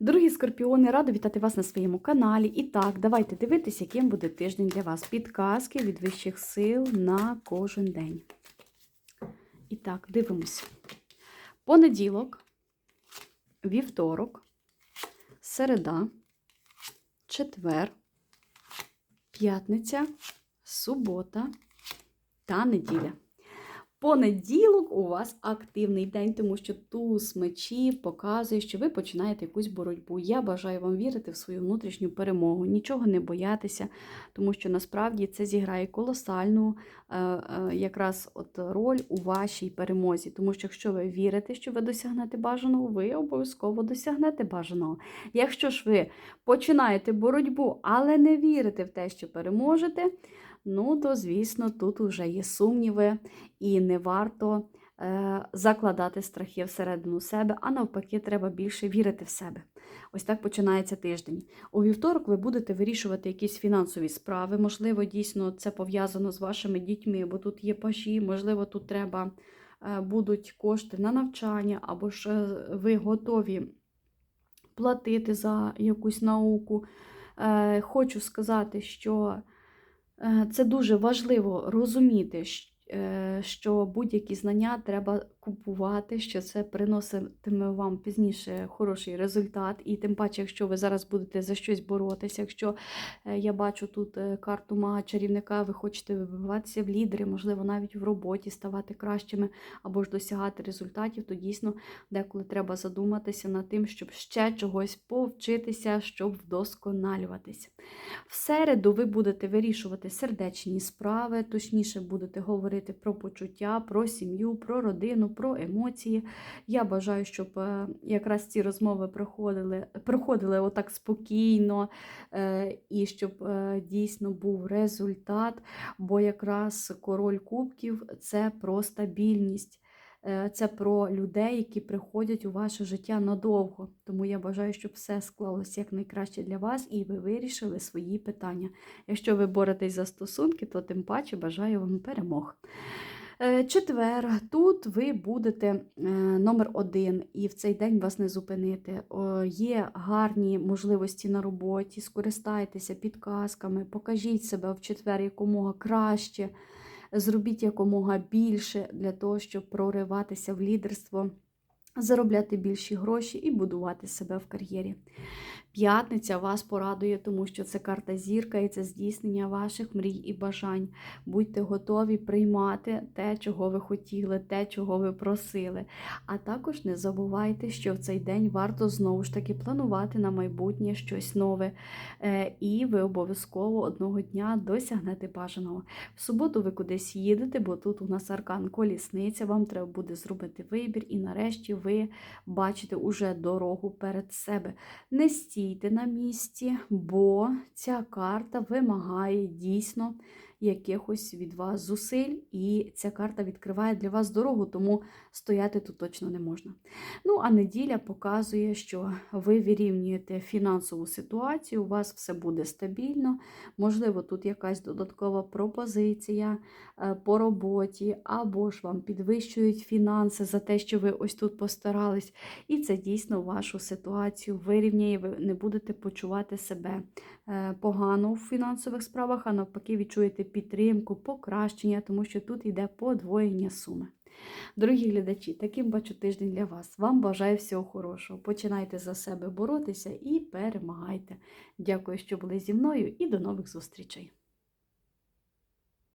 Дорогі скорпіони, рада вітати вас на своєму каналі. І так, давайте дивитися, яким буде тиждень для вас. Підказки від вищих сил на кожен день. І так, дивимося. Понеділок, вівторок, середа, четвер, п'ятниця, субота та неділя. Понеділок у вас активний день, тому що туз мечів показує, що ви починаєте якусь боротьбу. Я бажаю вам вірити в свою внутрішню перемогу, нічого не боятися, тому що насправді це зіграє колосальну е, е, якраз от роль у вашій перемозі. Тому що якщо ви вірите, що ви досягнете бажаного, ви обов'язково досягнете бажаного. Якщо ж ви починаєте боротьбу, але не вірите в те, що переможете. Ну, то, звісно, тут вже є сумніви, і не варто е, закладати страхи всередину себе, а навпаки, треба більше вірити в себе. Ось так починається тиждень. У вівторок ви будете вирішувати якісь фінансові справи. Можливо, дійсно це пов'язано з вашими дітьми, бо тут є пажі, можливо, тут треба е, будуть кошти на навчання, або ж е, ви готові платити за якусь науку. Хочу сказати, що. Е, Це дуже важливо розуміти, що будь-які знання треба купувати, що це приноситиме вам пізніше хороший результат. І тим паче, якщо ви зараз будете за щось боротися, якщо е, я бачу тут е, карту мага чарівника, ви хочете вибиватися в лідери, можливо, навіть в роботі ставати кращими або ж досягати результатів, то дійсно деколи треба задуматися над тим, щоб ще чогось повчитися, щоб вдосконалюватися. В середу ви будете вирішувати сердечні справи, точніше будете говорити про почуття, про сім'ю, про родину, про емоції. Я бажаю, щоб е, якраз ці розмови проходили, проходили отак спокійно е, і щоб е, дійсно був результат, бо якраз король кубків це про стабільність. Е, Це про людей, які приходять у ваше життя надовго. Тому я бажаю, щоб все склалося якнайкраще для вас і ви вирішили свої питання. Якщо ви боретесь за стосунки, то тим паче бажаю вам перемог. Е, Четвер, тут ви будете е, номер один, і в цей день вас не зупинити. Є гарні можливості на роботі, скористайтеся підказками, покажіть себе в четвер якомога краще, зробіть якомога більше для того, щоб прориватися в лідерство, заробляти більші гроші і будувати себе в кар'єрі. П'ятниця вас порадує, тому що це карта зірка і це здійснення ваших мрій і бажань. Будьте готові приймати те, чого ви хотіли, те, чого ви просили. А також не забувайте, що в цей день варто знову ж таки планувати на майбутнє щось нове. Е, І ви обов'язково одного дня досягнете бажаного. В суботу ви кудись їдете, бо тут у нас аркан колісниця, вам треба буде зробити вибір, і нарешті бачите уже дорогу перед себе. Не стійте на місці, бо ця карта вимагає дійсно якихось від вас зусиль, і ця карта відкриває для вас дорогу, тому стояти тут точно не можна. Ну, а неділя показує, що ви вирівнюєте фінансову ситуацію, у вас все буде стабільно, можливо, тут якась додаткова пропозиція е, по роботі, або ж вам підвищують фінанси за те, що ви ось тут постарались. І це дійсно вашу ситуацію вирівняє, ви не будете почувати себе е, погано в фінансових справах, а навпаки, відчуєте підтримку, покращення, тому що тут йде подвоєння суми. Дорогі глядачі, таким бачу тиждень для вас. Вам бажаю всього хорошого. Починайте за себе боротися і перемагайте. Дякую, що були зі мною, і до нових зустрічей!